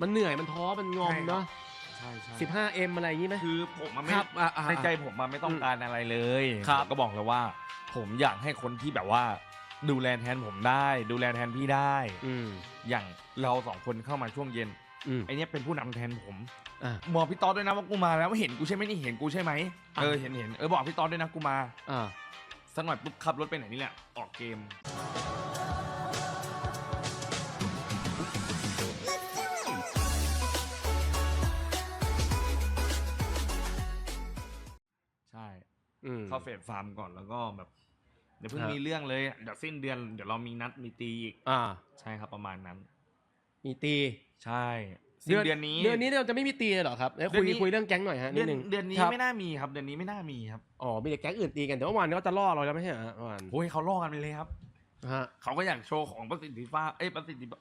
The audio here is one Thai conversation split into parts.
มันเหนื่อยมันท้อมันงอมใช่ครับเนาะใช่ใช่สิบห้าเอ็มอะไรอย่างงี้ไหม คือผมมันไม่ครับอะอะในใจผมมันไม่ต้องการอะไรเลยครับผมก็บอกเลยว่า ผมอยากให้คนที่แบบว่า ดูแลแทนผมได้ ดูแลแทนพี่ได้ อืมอย่างเราสองคนเข้ามาช่วงเย็นอืมไอเนี้ยเป็นผู้นำแทนผม อ่า บอกพี่ต๊อดด้วยนะว่ากูมาแล้วเห็นกูใช่ไหมนี่เห็นกูใช่ไหมอะ เออเห็นเห็นเออบอกพี่ต๊อดด้วยนะกูมา อ่าสักหน่อยปุ๊บขับรถไปไหนนี่แหละออกเกม เข้าเฟสฟาร์มก่อนแล้วก็แบบเดี๋ยวเพิ่งครับมีเรื่องเลยเดี๋ยวสิ้นเดือนเดี๋ยวเรามีนัดมีตีอีกอ่า ใช่ครับประมาณนั้น มีตีใช่สิ้นเดือนนี้เดือนนี้เราจะไม่มีตีเลยเหรอครับเอ้ยคุยเดือนนี้คุยเรื่องแก๊งหน่อยฮะนิเดืดอนนึงเดือนนี้ครับไม่น่ามีครับ เดือนนี้ไม่น่ามีครับอ๋อมีแต่แก๊งอื่นตีกันแต่ว่าเมื่อวานนี้ก็จะล่อเราแล้วไม่ใช่เหรอฮะเมื่อวานโอ้ยเขาล่อกันไปเลยครับฮะเขาก็อยากโชว์ของประสิทธิภาพเอ้ยประสิทธิภาพ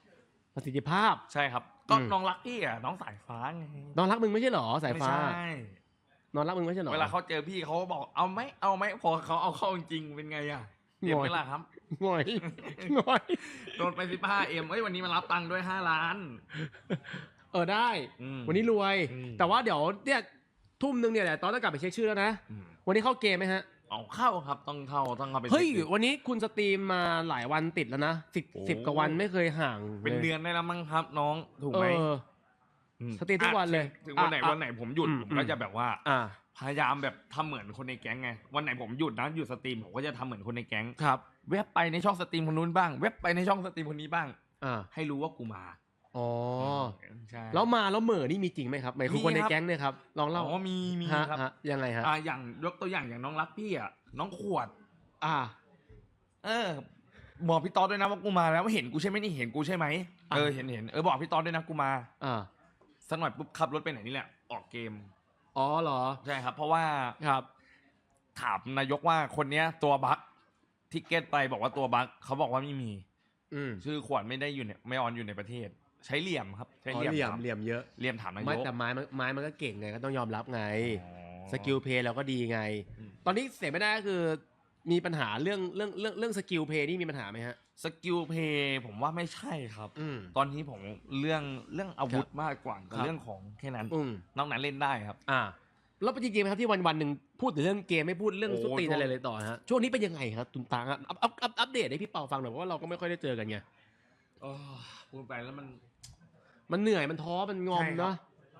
ประสิทธิภาพใช่ครับ ก็อืมน้องรักพี่อะน้องสายฟ้าไงน้องรักมึงไม่ใช่เหรอสายฟ้าไม่ใช่ น้องรักมึงไม่ใช่เหรอ เวลาเขาเจอพี่เขาก็บอกเอาไหมเอาไหมพอเขาเอาเข้าจริงๆเป็นไงอะเจ็บไหมล่ะครับหน่อยหน่อยโดนไปสิบห้าเอ็มเอ้ยวันนี้มารับตังค์ด้วยห้าล้าน เออได้อืมวันนี้รวยอืมแต่ว่าเดี๋ยวเนี่ยทุ่มหนึงเนี่ยแหละตอนต้องกลับไปเช็คชื่อแล้วนะอืมวันนี้เข้าเกมไหมฮะเอาเข้าครับต้องเข้าต้องเข้าไปเฮ้ยช็ควันนี้คุณสตรีมมาหลายวันติดแล้วนะสิบโอ้สิบกว่าวันไม่เคยห่าง เป็นลยเดือนได้แล้วมั้งครับน้องถูกไหมเออม สตรีมทุกวันเลยอะถึงวันไหนอะวันไหนผมหยุดอืมผมก็จะแบบว่าอ่าพยายามแบบทำเหมือนคนในแก๊งไงวันไหนผมหยุดนะหยุดสตรีมผมก็จะทำเหมือนคนในแก๊งครับ เว็บไปในช่องสตรีมคนนู้นบ้าง เว็บไปในช่องสตรีมคนนี้บ้างอ่าให้รู้ว่ากูมาอ๋อใช่แล้วมาแล้วเหม่อนี่มีจริงไหมครับหมายคือมีคนในครับแก๊งเนี่ยครับลองเล่าอ๋อมีมีฮะครับฮะยังไงฮะอ่าอย่างยกตัวอย่างอย่างน้องรักพี่อะน้องขวด อ่า เออบอกพี่ต๊อดด้วยนะว่ากูมาแล้วเห็นกูใช่ไหมนี่เห็นกูใช่ไหมอะเออเห็นเห็นเออบอกพี่ต๊อดด้วยนะกูมาอ่า สักหน่อยปุ๊บขับรถไปไหนนี่แหละออกเกมอ๋อเหรอใช่ครับ เพราะว่าครับ ถามนายกว่าคนเนี้ย ตัวบั๊กทิกเก็ตไปบอกว่าตัวบั๊กเขาบอกว่าไม่มี อืมชื่อขวดไม่ได้อยู่เนี่ยไม่ออนอยู่ในประเทศ ใช้เหลี่ยมครับ ใช้อ๋อเหลี่ยมเหลี่ยมถามเหลี่ยมเยอะเหลี่ยมถามนายไม่กแต่ไม้มันไม้มันก็เก่งไงก็ต้องยอมรับไง อ๋อ สกิลเพย์เราก็ดีไง อืม ตอนนี้เสียไม่ได้ก็คือ มีปัญหาเรื่องเรื่องเรื่องเรื่องสกิลเพย์นี่มีปัญหาไหมฮะ สกิลเพย์ผมว่าไม่ใช่ครับ อืม ตอนนี้ผมเรื่องเรื่องอาวุธครับมากกว่ากับครับ เรื่องของแค่นั้นอืมนอกนั้นเล่นได้ครับ อ่า แล้วจริงๆไหมครับที่วันวันๆหนึ่งพูดถึงเรื่องเกมไม่พูดเรื่องโอ้ สุตีนช่วงอะไรเลยต่อฮะช่วงนี้เป็นยังไงครับตุนตังอะอัพอัพอัพอัปเดตให้พี่เปาฟังหน่อยเพราะว่าเราก็ไม่ค่อยได้เจอกันไงเออพูดไปแล้วมันมันเหนื่อยมันท้อมันงอมใช่ครับเนาะ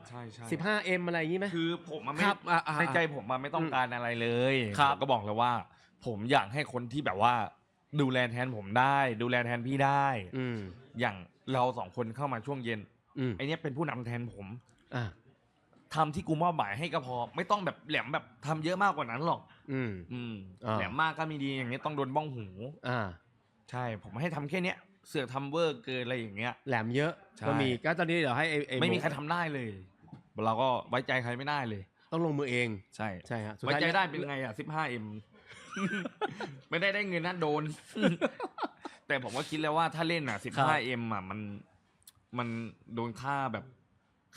ใช่ใช่สิบห้าเอ็มอะไรอย่างงี้ไหม คือผมมันไม่ครับอะอะในใจผมมันไม่ต้องการอะไรเลยครับ ผมก็บอกเลยว่า ผมอยากให้คนที่แบบว่า ดูแลแทนผมได้ ดูแลแทนพี่ได้ อืม อย่างเราสองคนเข้ามาช่วงเย็นอืมไอเนี้ยเป็นผู้นำแทนผมอ่าทำที่กูมอบหมายให้ก็พอ ไม่ต้องแบบแหลมแบบทำเยอะมากกว่านั้นหรอก อืม อืมอ่า แหลมมากก็ไม่ดีอย่างเงี้ยต้องโดนบ้องหู อ่า ใช่ ผมให้ทำแค่เนี้ยเสือกทำเวอร์เกินอะไรอย่างเงี้ย แหลมเยอะใช่ ก็มีก็ตอนนี้เดี๋ยวให้ไอ้อ้ไม่มีใครทำได้เลย เราก็ไว้ใจใครไม่ได้เลย ต้องลงมือเอง ใช่ ใช่ฮะสุไว้ท้ายใจได้เป็นไงอะสิบห้าเอ็ม ไม่ได้ได้เงินนะโดน แต่ผมก็คิดแล้วว่าถ้าเล่นอะสิบห้าเอ็มอะมันมันโดนค่าแบบ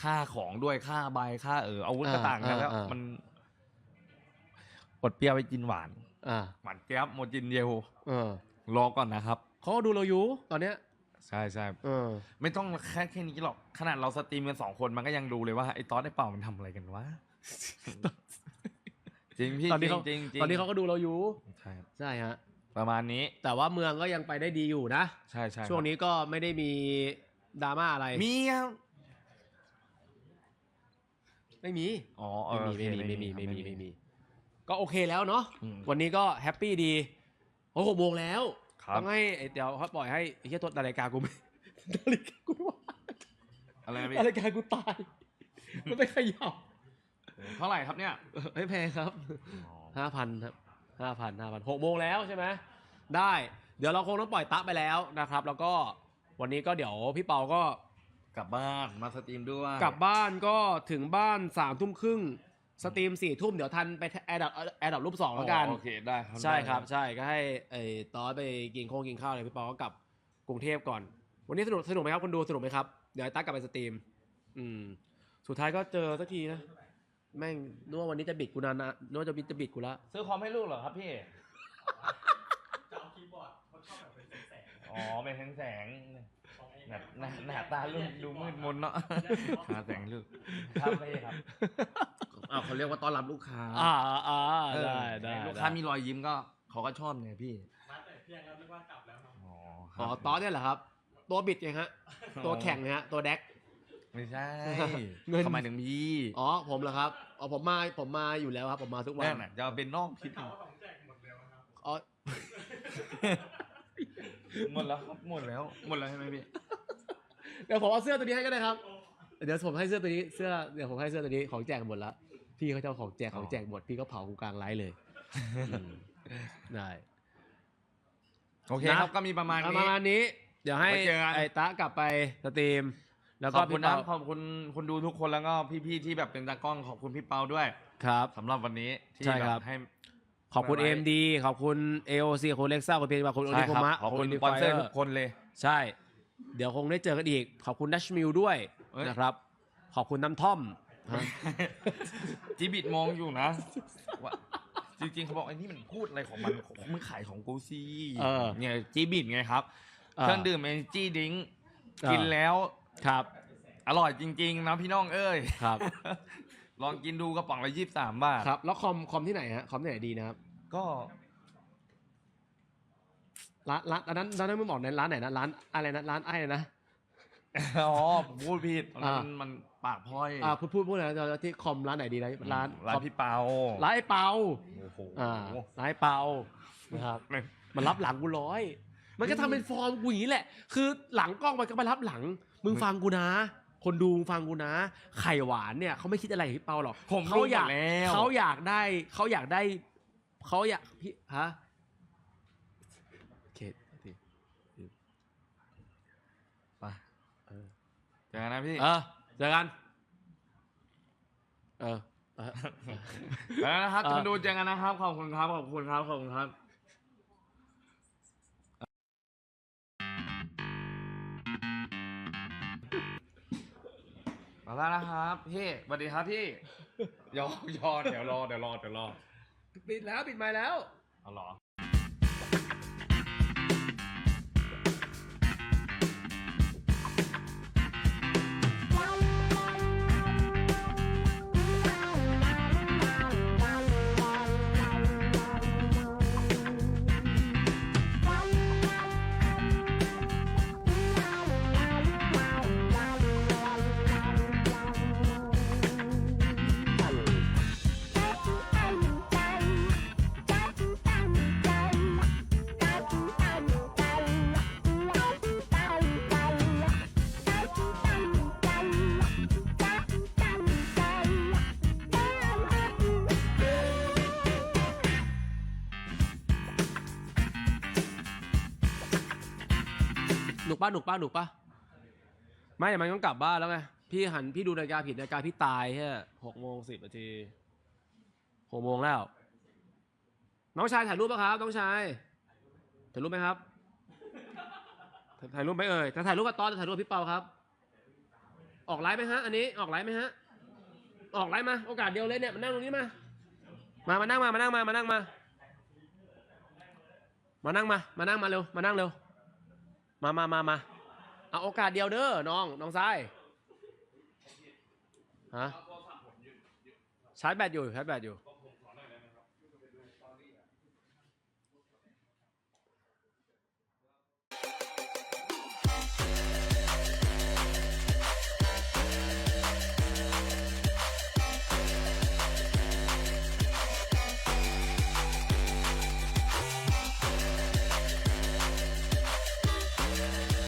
ค่าของด้วยค่าใบค่าเอออาวุธก็ต่างกันแล้ว มันอดเปรี้ยวไปกินหวานอ่าหวานเจี๊ยบโมจินเยลเออรอก่อนนะครับเขาก็ดูเราอยู่ตอนเนี้ยใช่ใช่เออ ไม่ต้องแค่แค่นี้หรอก ขนาดเราสตรีมกันสองคนมันก็ยังดูเลยว่าไอ้ตอสไอ้เป่ามันทำอะไรกันวะ จริงพี่ตอนนี้เขาจริงจริงตอนนี้เขาก็ดูเราอยู่ใช่ครับใช่ฮะประมาณนี้ แต่ว่าเมืองก็ยังไปได้ดีอยู่นะใช่ใช่ช่วงนี้ก็ไม่ได้มีดราม่าอะไรมีครับไม่มีอ๋อเอไม่อมีโอเคไม่มีไม่มีไม่มีครับไม่มีก็โอเคแล้วเนาะอืมวันนี้ก็แฮปปี้ดีโอ้หกโมงแล้วครับต้องให้ไอ้เดี๋ยวเขาปล่อยให้ไอ้เหี้ยตัวนาฬิกากูไม่นาฬิกากูว่าอะไรนะพี่นาฬิกากูตายมันไม่ขยับ เท่าไหร่ครับเนี่ยไม่แพงครับห้าพันครับห้าพันห้าพันหกโมงแล้วใช่ไหมได้ เดี๋ยวเราคงต้องปล่อยตะไปแล้วนะครับ แล้วก็วันนี้ก็เดี๋ยวพี่เปาก็กลับบ้านมาสตรีมด้วยกลับบ้านก็ถึงบ้านสามทุ่มครึ่งสตรีมสี่ทุ่มเดี๋ยวทันไปแอดดับแอดดับรูปสองแล้วกันโอเคได้ครับใช่ครับได้ใช่ก็ให้ไอ้ตอสไปกินโค้งกินข้าวเลยพี่ปอก็กลับกรุงเทพก่อน วันนี้สนุกสนุกไหมครับคนดูสนุกไหมครับเดี๋ยวไอ้ตั๊กกลับไปสตรีม อืมสุดท้ายก็เจอสักทีนะ แม่งนึกว่าวันนี้จะบิดกูนานนะนึกว่าจะบิดจะบิดกูละ ซื้อคอมให้ลูกเหรอครับพี่จะเอาคีย์บอร์ดเขาชอบแบบเป็นแสงอ๋อเป็นแสงแสงๆของไอ้แบบหน้าหน้าตาลูกดูมืดมนเนาะหาแต่งลูกครับพี่ครับอ้าวเขาเรียกว่าต้อนรับลูกค้าอ่าอ่าเออได้ได้ลูกค้ามีรอยยิ้มก็เขาก็ชอบเนี่ยพี่มาแต่เที่ยงแล้วนึกว่ากลับแล้วครับอ๋อคอ๋รัอบตอสเนี่ยเหรอครับ ตัวบิดไงฮะ ตัวแข่งไงฮะตัวแดก ไม่ใช่เงิน เขาหมายถึงพี่อ๋อผมเหรอครับอ๋อผมมาผมมาอยู่แล้วครับ ผมมาทุกวันนั่นน่ะจะเอาเป็นนอกพี่ข่าวว่าของแจกหมดแล้วนะครับอ๋อหมดแล้วครับหมดแล้วหมดแล้วใช่ไหมพี่เดี๋ยวผมเอาเสื้อตัวนี้ให้ก็ได้ครับ เดี๋ยวผมให้เสื้อตัวนี้เสื้อเดี๋ยวผมให้เสื้อตัวนี้ของแจกหมดละพี่เขาจะเอาของแจกของแจกหมดพี่ก็เผากูกลางไลฟ์เลยอืมได้ โอเคนะครับก็มีประมาณประนี้มาณนี้ เดี๋ยวให้ไว้เจอกัน ไอ้ตะกลับไปสตรีม แล้วขก็อบคุณพี่นะเปาขอบคุณคนดูทุกคนแล้วก็พี่ๆที่แบบเป็นตากล้องขอบคุณพี่เปาด้วยครับ สำหรับวันนี้ที่ใช่ครับแให้ ขอบคุณ ไว้ AMD ขอบคุณ AOC ขอบคุณเล็กซ่าขอบคุณเพนขอบคุณโอใช่นิโคครับมะขอบคุณนิสปอนเซอร์ทุกคนเลย ใช่ เดี๋ยวคงได้เจอกันอีก ขอบคุณดัชมิลด้วยเอ้ย นะครับ ขอบคุณน้ำท่อมฮะจีบิดมองอยู่นะว่าจริงๆเขาบอกไอ้นี่มันพูดอะไรของมันมึงขายของกูซีเออเนี่ยจีบิดไงครับเครื่องดื่มเอจีดิงเออ กินแล้ว ครับ อร่อยจริงๆนะพี่น้องเอ้ยครับ ลองกินดูกระป๋องละยี่สิบสามบาทครับ แล้วคอมคอมที่ไหนฮะคอมที่ไหนดีนะครับก็ร้านร้านอันนั้นร้านนั้นมึงบอกในร้านไหนนะร้านอะไรนะร้านไอ้นะ อ๋อผมพูดผิดตอนนั้นอ่ามันปากพร่อยอ่าพูดพูดพูดนะเราที่คอมร้านไหนดีนะร้านร้านคอมพี่เปาร้านไอ้เปาโอ้โหอ่าร้านไอ้เปานะครับ มันรับหลังกูร้อย มันก็ทำเป็นฟอร์มกูอย่างนี้แหละ คือหลังกล้องมันก็มารับหลัง มึงฟังกูนะ คนดูมึงฟังกูนะ ไข่หวานเนี่ยเขาไม่คิดอะไรกับพี่เปาหรอกผมเขารู้อยากหมดแล้ว เขาอยากได้เขาอยากได้เขาอยากพี่ฮะโอเคโอเคไปเออ เจอกันนะพี่เออเจอกัน เออ เออ แล้วนะครับเอ่อคุณดูเจอกันนะครับ ขอบคุณครับ ขอบคุณครับ ขอบคุณครับ มาแล้วนะครับพี่สวัสดีครับพี่ยอยอเดี๋ยวรอเดี๋ยวรอเดี๋ยวรอปิดแล้วปิดไมค์แล้วเอาเหรอ หนุกป้าหนุกป้าหนุกป้าไม่เดี๋ยวมันต้องกลับบ้านแล้วไงพี่หันพี่ดูนาฬิกาผิดนาฬิกาพี่ตายแค่หกโมงสิบนาทีหกโมงแล้ว น้องชายถ่ายรูปป่ะครับ น้องชายถ่ายรูปไหมครับ ถ่ายรูปไหมเอ่ยจะถ่ายรูปกับตอนจะถ่ายรูปพี่เปาครับ ออกไลฟ์ไหมฮะ อันนี้ออกไลฟ์ไหมฮะ ออกไลฟ์มา โอกาสเดียวเลยเนี่ยมานั่งตรงนี้มา มามานั่งมามานั่งมามานั่งมา มานั่งมา มานั่งมาเร็วมานั่งเร็ว มามามามาเอาโอกาสเดียวเด้อน้อง น้องซ้ายฮะชาร์จแบตอยู่ชาร์จแบตอยู่